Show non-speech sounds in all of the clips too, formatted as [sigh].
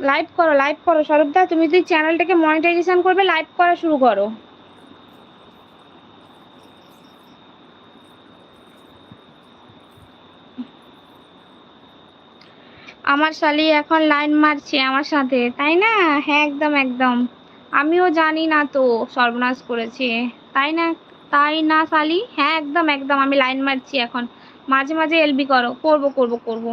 Live করো live করো। স্বরূপদা তুমি যদি চ্যানেলটাকে মনিটাইজেশন করবে লাইভ করা শুরু করো। আমার শালি এখন লাইন মারছে আমার সাথে, তাই না? হ্যাঁ একদম একদম। আমিও জানি না তো, সর্বনাশ করেছে। তাই না তাই না শালি? হ্যাঁ একদম একদম, আমি লাইন মারছি এখন। মাঝে মাঝে এলবি করো, করব করব করব।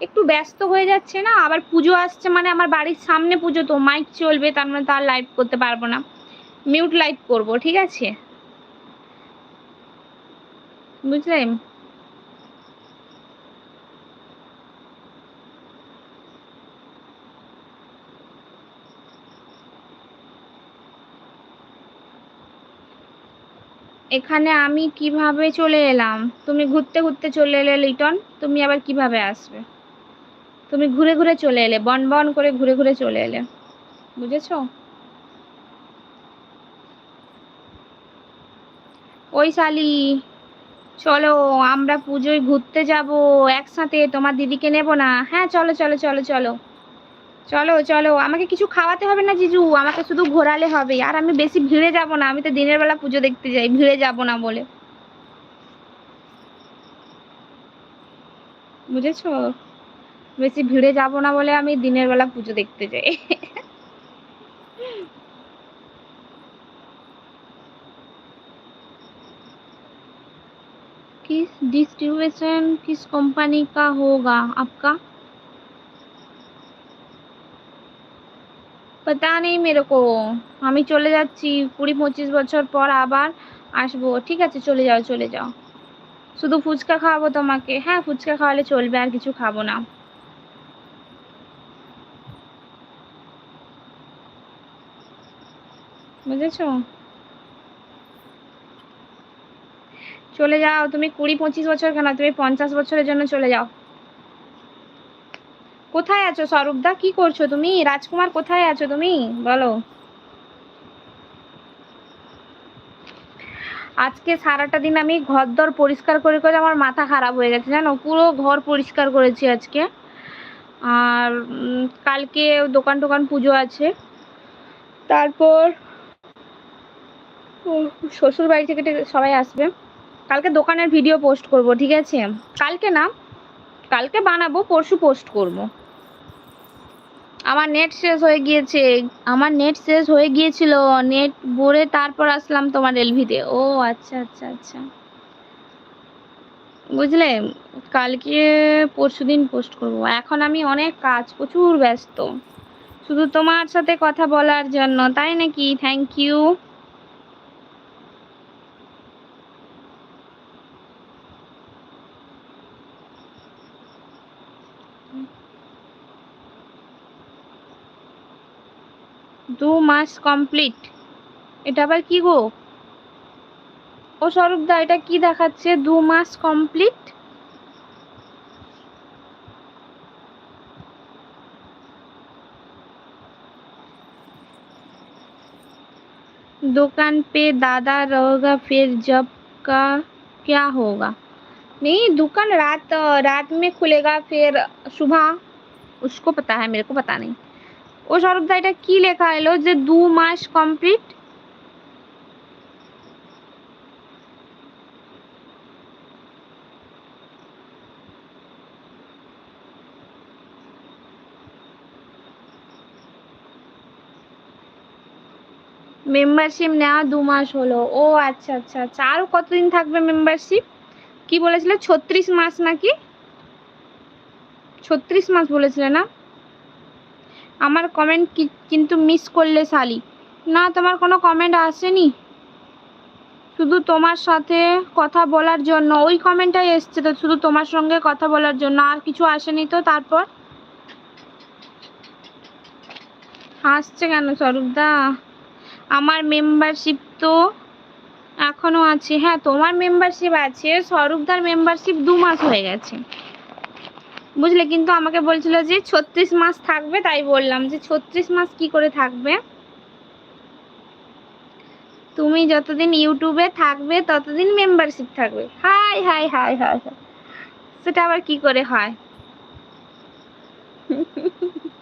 একটু ব্যস্ত হয়ে যাচ্ছে না, আবার পুজো আসছে মানে আমার বাড়ির সামনে পুজো তো মাইক চলবে তার মানে তার লাইভ করতে পারব না। মিউট লাইভ করব, ঠিক আছে? বুঝলেন এখানে আমি কীভাবে চলে এলাম? তুমি ঘুরতে ঘুরতে চলে এলে লিটন, তুমি আবার কীভাবে আসবে? তুমি ঘুরে ঘুরে চলে এলে, বন বন করে ঘুরে ঘুরে চলে এলে। বুঝেছ? ওই শালি, চলো আমরা পুজোয় ঘুরতে যাব, একসাথে তোমার দিদিকে নেব না। হ্যাঁ চলো চলো চলো চলো। চলো চলো, আমাকে কিছু খাওয়াতে হবে না জিজু? আমাকে শুধু ঘোরালে হবে। আর আমি বেশি ভিড়ে যাব না, আমি তো দিনের বেলা পুজো দেখতে যাই, ভিড়ে যাব না বলে। বুঝেছ? বেশি ভিড়ে যাব না বলে আমি দিনের বেলা পুজো দেখতে যাই किस डिस्ट्रीब्यूशन किस कंपनी का होगा आपका पता नहीं मेरे को আমি চলে যাচ্ছি কুড়ি পঁচিশ বছর পর আবার আসবো ঠিক আছে চলে যাও চলে যাও শুধু ফুচকা খাওয়াবো তোমাকে হ্যাঁ ফুচকা খাওয়ালে চলবে আর কিছু খাবো না বুঝেছ? চলে যাও, তুমি কুড়ি পঁচিশ বছর কেন? তুমি পঞ্চাশ বছরের জন্য চলে যাও। কোথায় আছো স্বরূপদা কি করছ তুমি? রাজকুমার কোথায় আছো তুমি? বলো। আজকে সারাটা দিন আমি ঘর দর পরিষ্কার করে করে আমার মাথা খারাপ হয়ে গেছে, জানো? পুরো ঘর পরিষ্কার করেছি আজকে। আর কালকে দোকান টোকান পুজো আছে। তারপর শ্বশুর বাড়ি থেকে সবাই আসবে। কালকে দোকানের ভিডিও পোস্ট করব, ঠিক আছে? কালকে না, কালকে বানাবো, পরশু পোস্ট করব। আমার নেট শেষ হয়ে গিয়েছে। আমার নেট শেষ হয়ে গিয়েছিল। নেট ভরে তারপর আসলাম তোমার এলভিতে। ও আচ্ছা আচ্ছা আচ্ছা। বুঝলে? কালকে পরশু দিন পোস্ট করব। এখন আমি অনেক কাজ, প্রচুর ব্যস্ত। শুধু তোমার সাথে কথা বলার জন্য, তাই নাকি? থ্যাংক ইউ দু মাস কমপ্লিট এটা আবার কি গো ও স্বরূপদা এটা কি দেখাচ্ছে দু মাস কমপ্লিট दुकान पे दादा रहेगा फिर जब का क्या होगा नहीं दुकान रात रात में खुलेगा फिर सुबह उसको पता है मेरे को पता नहीं ও সরবদা, এটা কি লেখা এলো যে দু মাস কমপ্লিট মেম্বারশিপ নেওয়া দু মাস হলো। ও আচ্ছা আচ্ছা আচ্ছা। আরও কতদিন থাকবে মেম্বারশিপ কি বলেছিল? ছত্রিশ মাস নাকি? ছত্রিশ মাস বলেছিলে না? আমার কমেন্ট কিন্তু মিস করলে শালি। না, তোমার কোনো কমেন্ট আসেনি? শুধু তোমার সাথে কথা বলার জন্য। ওই কমেন্টটাই এসছে তো, শুধু তোমার সঙ্গে কথা বলার জন্য। আর কিছু আসেনি তো তারপর? হাসছে কেন স্বরূপদা? আমার মেম্বারশিপ তো এখনও আছে। হ্যাঁ তোমার মেম্বারশিপ আছে। স্বরূপদার মেম্বারশিপ দু মাস হয়ে গেছে। বুঝলে, কিন্তু আমাকে বলছিল যে ছত্রিশ মাস থাকবে, তাই বললাম যে ছত্রিশ মাস কি করে থাকবে? তুমি যতদিন ইউটিউবে থাকবে, ততদিন মেম্বারশিপ থাকবে। Hi hi hi hi hi. সেটা আবার কি করে হয়? [laughs]